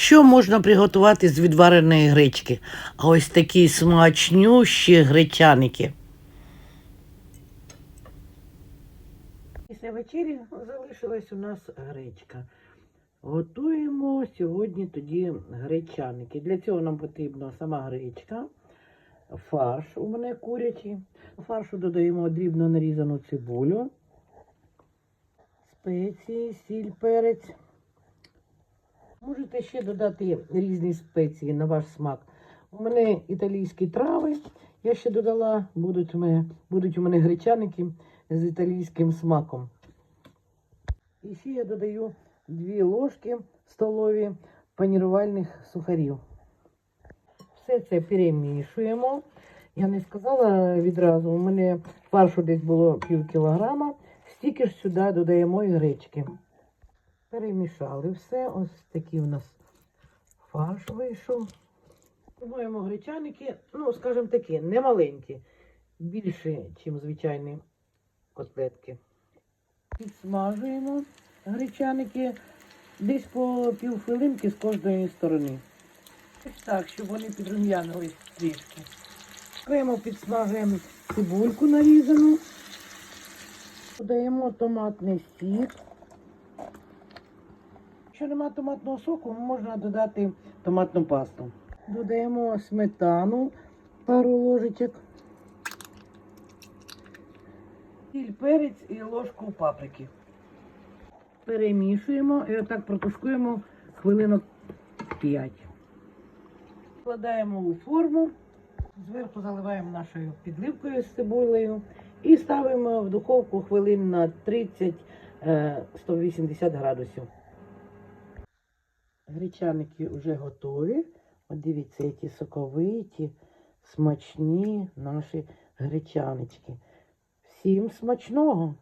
Що можна приготувати з відвареної гречки? А ось такі смачнющі гречаники. Після вечері залишилась у нас гречка. Готуємо сьогодні тоді гречаники. Для цього нам потрібна сама гречка, фарш у мене курячий. Фаршу додаємо дрібно нарізану цибулю, спеції, сіль, перець. Можете ще додати різні спеції на ваш смак. У мене італійські трави. Я ще додала, будуть у мене, будуть у мене гречаники з італійським смаком. І ще я додаю 2 ложки столові панірувальних сухарів. Все це перемішуємо. Я не сказала відразу, у мене фаршу десь було пів кілограма, стільки ж сюди додаємо і гречки. Перемішали все. Ось такий у нас фарш вийшов. Формуємо гречаники, ну, скажімо такі, не маленькі, більше, ніж звичайні котлетки. Підсмажуємо гречаники десь по півхвилинки з кожної сторони. Ось так, щоб вони підрум'янились трішки. Окремо підсмажуємо цибульку нарізану. Додаємо томатний сік. Якщо немає томатного соку, можна додати томатну пасту. Додаємо сметану, пару ложечок. Сіль, перець і ложку паприки. Перемішуємо і отак протушкуємо хвилинок 5. Вкладаємо у форму, зверху заливаємо нашою підливкою з цибулею і ставимо в духовку хвилин на 30-180 градусів. Гречаники вже готові. От дивіться, які соковиті, смачні наші гречанички. Всім смачного!